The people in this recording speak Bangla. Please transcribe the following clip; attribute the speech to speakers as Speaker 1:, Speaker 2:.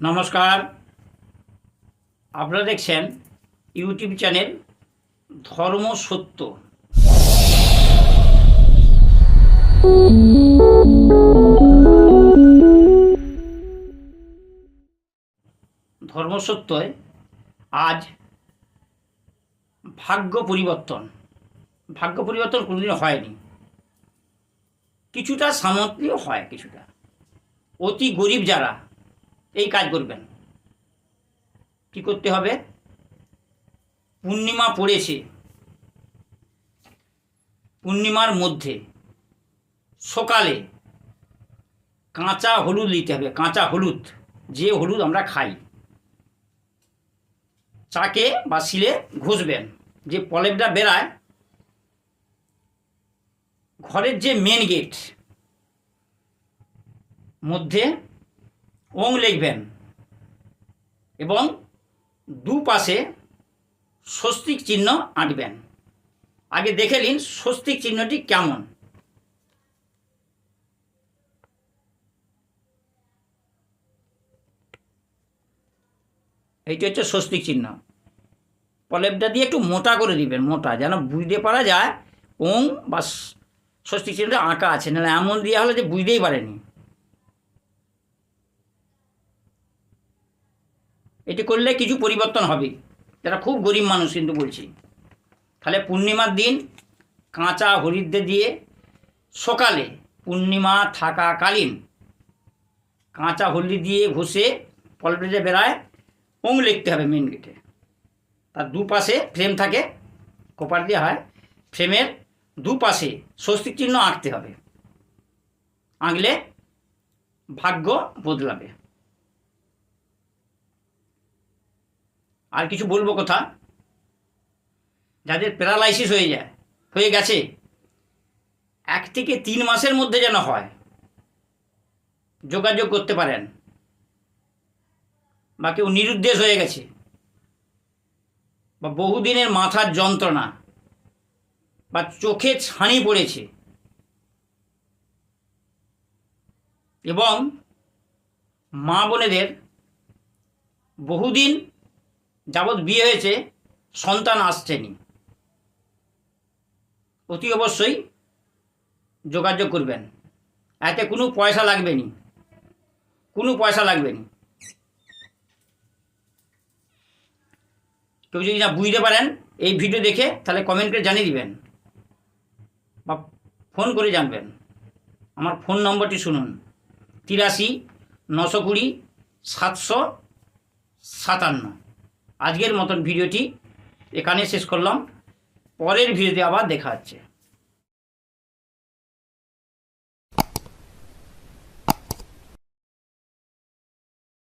Speaker 1: নমস্কার। আপনারা দেখছেন ইউটিউব চ্যানেল ধর্ম সত্য। ধর্ম সত্যয় আজ ভাগ্য পরিবর্তন। ভাগ্য পরিবর্তন কোনোদিন হয়নি। কিছুটা সামর্থ্য হয় কিছুটা। অতি গরিব যারা এই কাজ করবেন। কি করতে হবে? পূর্ণিমা পড়েছে। পূর্ণিমার মধ্যে সকালে কাঁচা হলুদ নিতে হবে, কাঁচা হলুদ। যে হলুদ আমরা খাই। চাকে বা শিলে ঘষবেন। যে পলেপটা বেরায়, ঘরের যে মেন গেট মধ্যে ওং লিখবেন। এবং দুপাশে স্বস্তিক চিহ্ন আঁকবেন আগে দেখে নিন স্বস্তিক চিহ্নটি কেমন। এইটি হচ্ছে স্বস্তিক চিহ্ন। পলেপটা দিয়ে একটু মোটা করে দিবেন, মোটা, যেন বুঝতে পারা যায় ওং বা স্বস্তিক চিহ্নটা আঁকা আছে। নাহলে এমন দেওয়া হলে যে বুঝতেই পারেনি। এটি করলে কিছু পরিবর্তন হবে। যারা খুব গরিব মানুষ কিন্তু বলছি। তাহলে পূর্ণিমার দিন কাঁচা হরিদ্রে দিয়ে সকালে পূর্ণিমা থাকাকালীন কাঁচা হলদি দিয়ে ঘষে পলপেটে বেড়ায় ওং লিখতে হবে মেন গেটে তার দুপাশে ফ্রেম থাকে কোপার দেওয়া হয় ফ্রেমের দুপাশে স্বস্তিক চিহ্ন আঁকতে হবে। আঁকলে ভাগ্য বদলাবে। আর কিছু বলব কথা? যাদের প্যারালাইসিস হয়ে যায়, হয়ে গেছে, এক থেকে তিন মাসের মধ্যে যেন হয়, যোগাযোগ করতে পারেন। বা কেউ নিরুদ্দেশ হয়ে গেছে, বা বহুদিনের মাথার যন্ত্রণা, বা চোখে ছানি পড়েছে। এবং মা বোনেদের বহুদিন যাবৎ বিয়ে হয়েছে, সন্তান আসছেনি। অতি অবশ্যই যোগাযোগ করবেন। এতে কোনো পয়সা লাগবে নি। কোনো পয়সা লাগবে নি। কেউ যদি না বুঝতে পারেন এই ভিডিও দেখে, তাহলে কমেন্ট করে জানিয়ে দিবেন। বা ফোন করে জানবেন। আমার ফোন নম্বরটি শুনুন। তিরাশি, নশো কুড়ি, সাতশো সাতান্ন। আজকের মতন ভিডিওটি এখানে শেষ করলাম। পরের ভিডিওতে আবার দেখা হচ্ছে।